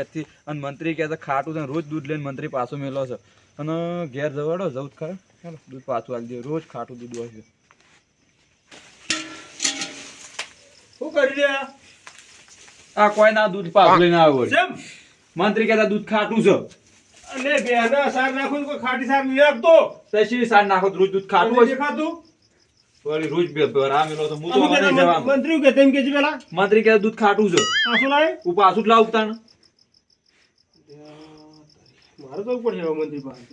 ક્યાંથી અને મંત્રી કહે છે ખાટું છે રોજ દૂધ લઈને મંત્રી પાછું મેલો છે. અને ઘેર જવાડો જવું જ ખરે. ચાલો દૂધ પાછું આવી દે રોજ ખાટું દૂધ હોય છે. શું કરી રહ્યા? આ કોઈ ના દૂધ પાછું લઈને આવ્યો. મંત્રી કહેતા દૂધ ખાટું છે. અને બેના સાર નાખું કોઈ ખાટી સાર નહીં આપતો. તશી સાર નાખો રોજ દૂધ ખાટું હોય છે. દેખાતું? વળી રોજ બે ભરા મેલો તો હું તો અમે હવે નહીં કહેતા જવાનું. મંત્રી કે તેમ કે પેલા? મંત્રી કહેતા દૂધ ખાટું છે. આ શું લાવે? હું પાછું જ લાવું તાણ મારે તો ઉપર છે મંત્રી પાસે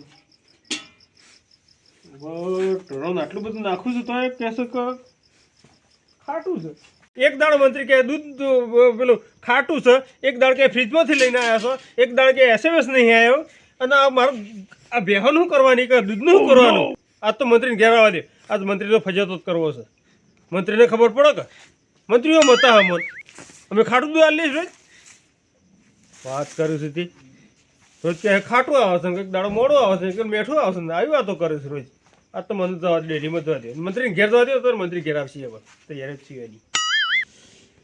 આટલું બધું નાખું છું તો એ કહેશો કે ખાટું છે. એક દાળ મંત્રી કે દૂધ પેલું ખાટું છે એક દાળ કે ફ્રીજમાંથી લઈને આવ્યા છો? એક દાળ કે એસએમએસ નહીં આવ્યો? અને આ મારું આ બેહન શું કરવાની કે દૂધનું શું કરવાનું? આજ તો મંત્રીને ઘેર આવવા દે. આજ મંત્રીનો ફજતો જ કરવો છે. મંત્રીને ખબર પડે કે મંત્રીઓ મતા હમણ અમે ખાટું દૂધ આલી રોજ વાત કરું છું રોજ કે ખાટું આવે છે કંઈક દાડો મોડો આવે છે કે મેઠું આવે છે આવી વાતો કરે છે રોજ. આ તો મને જવા ડેરીમાં જવા દે. મંત્રીને ઘેર જવા દે તો મંત્રી ઘેર આવશે હવે. તૈયાર જ છીએ એની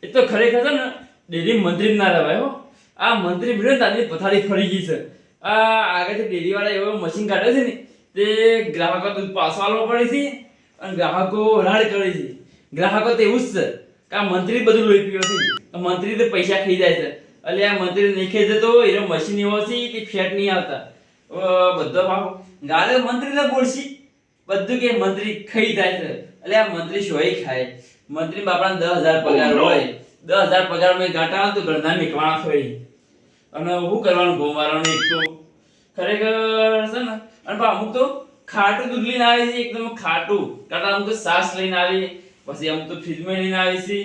એ તો ખરેખર છે ને, ડેરી મંત્રી ના રહેવાય હો. આ મંત્રી ભીડે ને તાની પથારી ફરી ગઈ છે. આ આગળથી ડેરી વાળા એવો મશીન કાઢે છે ને, તે ગ્રાહકો દૂધ પાછો આલવો પડે છે અને ગ્રાહકો રાડ કરે છે. ગ્રાહકો તો એવું જ છે કે આ મંત્રી બધું લોહી પીવે છે. મંત્રી તો પૈસા ખાઈ જાય છે. એટલે આ મંત્રી નીખે જતો એનો મશીન એવો છે કે ફેટ નહીં આવતા. બધો ભાવ ગાલે મંત્રી ને બોલશી. બધું કે મંત્રી ખાઈ જાય છે. એટલે આ મંત્રી શોય ખાય. મંત્રી બાપડા દસ હજાર પગાર હોય. દસ હજાર પગાર મેં ગાંટા તો ઘરના નીકળવાના થઈ અને શું કરવાનું? ગોમારાનું એક તો. ખરેખર છે ને? અને અમુક તો ખાટું દૂધ લઈને આવે છે એકદમ ખાટું. કાંટા અમુક તો સાસ લઈને આવે. પછી અમુક તો ફ્રીજમાં લઈને આવે છે.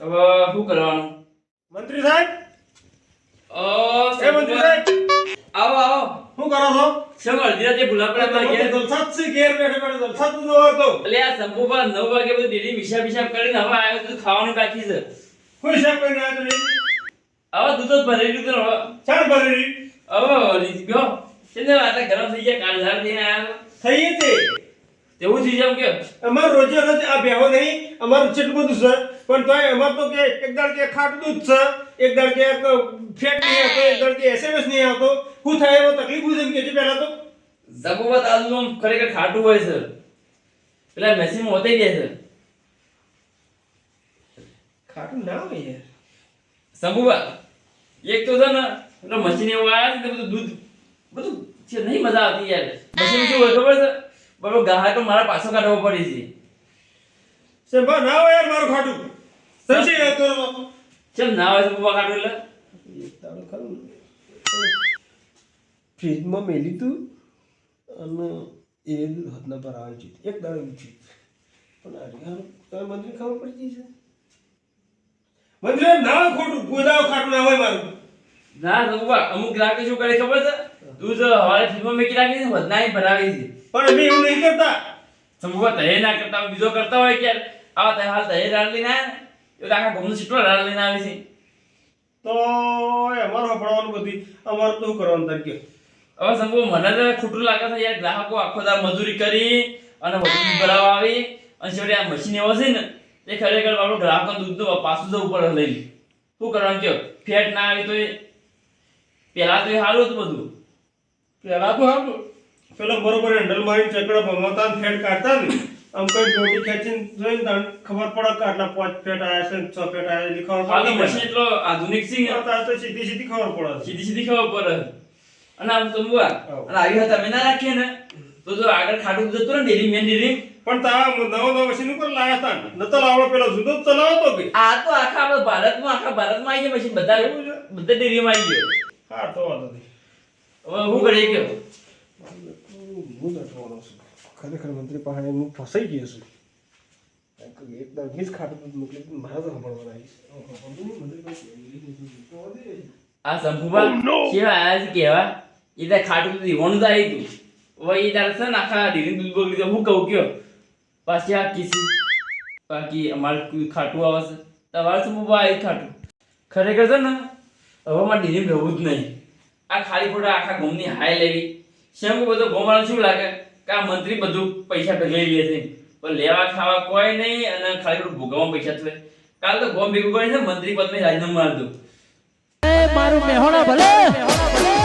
હવે શું કરવાનું? મંત્રી સાહેબ એ આવો આવો. શું કરો છો? ઘેર. બેઠે બેઠે હતો એટલે આ વાગે બધું વિશાબ કરીને હવે આવ્યો તો ખાવાનું બાકી છે. કોઈ હિસાબ કરીને આવ્યો નહીં હવે દૂધ ભરેલું તો હવે. ચાલ ભરેલી હવે રીત ગયો. છે ને આટલા ગરમ થઈ ગયા કાલ થઈને આવ્યો તે તેવું થઈ જાવ કે અમાર રોજે રોજ આ બેહો નહીં અમારું જેટલું બધું છે. પણ તોય અમાર તો કે એક દાડ કે ખાટું દૂધ છે એક દાડ કે ફેટ નહીં આવતો એક દાડ કે એસએમએસ નહીં આવતો. શું થાય એવો તકલીફ હું જેમ કે છે પહેલા તો. જગુબા તાલુનું ખરેખર ખાટું હોય છે. પેલા મેસીમાં હોતાઈ જાય છે. ખાટું ના હોય યાર. સંભુબા એક તો છે ને પેલા મશીન એવું આવ્યા છે ને બધું દૂધ બધું છે નહીં મજા આવતી યાર. મશીન શું હોય ખબર છે? બરોબર તો મારા પાછો કાઢવો પડે છે. શેભા ના હોય યાર મારું ખાટું. સમજી ગયો તો? ચમ ના હોય શંભુબા ખાટું એટલે? તારું ખરું ફ્રીજમાં મેલી તું અને એ હાથના પર આવી છે. એક દાડો ઊંચી. પણ અરે તમે મંત્રી ખબર પડી જશે એમ ના ખોટું. ગોદાવ ખાટું ના હોય મારું. ના શંભુબા અમુક ગ્રાહકો શું કરે ખબર છે? દૂધ હવારે ફિલ્મ મેકી રાખી છે વધનાઈ ભરાવી છે. પણ અમે એવું નહીં કરતા. શંભુબા તહે ના કરતા બીજો કરતા હોય કે આવા તહે હાલ તહે રાડ લઈને આવ્યા ને આખા ગમનું સીટલો રાડ લઈને આવી છે. તો અમારે ભણવાનું બધી અમારું તો શું કરવાનું તાર કે હવે સંભવ મને તો ખોટું લાગે છે યાર ગ્રાહકો આખો દા મજૂરી કરી અને વધુ ભરાવા આવી અને છેવટે આ મશીન એવો છે ને એ ખરેખર આપણો ગ્રાહકો દૂધ પાછું જવું પડે લઈ શું કરવાનું કયો? ફેટ ના આવી તો એ પહેલા તો એ સારું હતું બધું. પેલા તો આમ પેલા બરોબર હેન્ડલ મારીને ચકડા ભમતા ફેટ કાઢતા ને આમ કઈ ડોટી ખેંચીને જોઈને તાણ ખબર પડે કે આટલા પાંચ ફેટ આવ્યા છે ને છ ફેટ આવ્યા ખબર પડે મશીન એટલો આધુનિક છે તાર તો સીધી સીધી ખબર પડે સીધી સીધી ખબર પડે. અને આમ તો મુવા અને આવી હતા મેં ના રાખીએ ને. તો જો આગળ ખાટું જતું ને ડેરી મેન ડેરી પણ તા નવો નવો મશીન ઉપર લાયા તા ન. તો લાવડો પેલો જુદો જ ચલાવતો કે. આ તો આખા આપણે ભારતમાં આખા ભારતમાં આવી ગયા મશીન બધા? બધા ડેરીમાં આવી ગયો. હા તો વાંધો નહીં. હવે કે હું છું. ખરેખર મંત્રી પાસે હું ફસાઈ ગયો છું. એકદમ મીસ ખાટું મોકલી દીધું, તો સાંભળવાના આવીશ આ શંભુબા કેવા આયા છે કેવા? એ ત્યાં ખાટું તો આવી તું હવે એ તારે છે ને આખા ડેરી દૂધ તો હું કહું કયો? પાછી આ કીસી. બાકી અમારે ખાટું આવે છે. તમારે શંભુબા આવી ખાટું? ખરેખર છે ને હવે મારે ડેરી રહેવું જ નહીં. આ ખાલી ખોટા આખા ગોમની હાય લેવી. શંભુ બધો ગોમાળો શું લાગે? કે આ મંત્રી બધું પૈસા ભેગી લે છે પણ લેવા ખાવા કોઈ નહીં અને ખાલી ખોટું ભોગવવા પૈસા થવે કાલ તો ગોમ ભેગું કરીને મંત્રી પદને રાજીનામું મારી દઉં. એ મારું મેહોણા ભલે.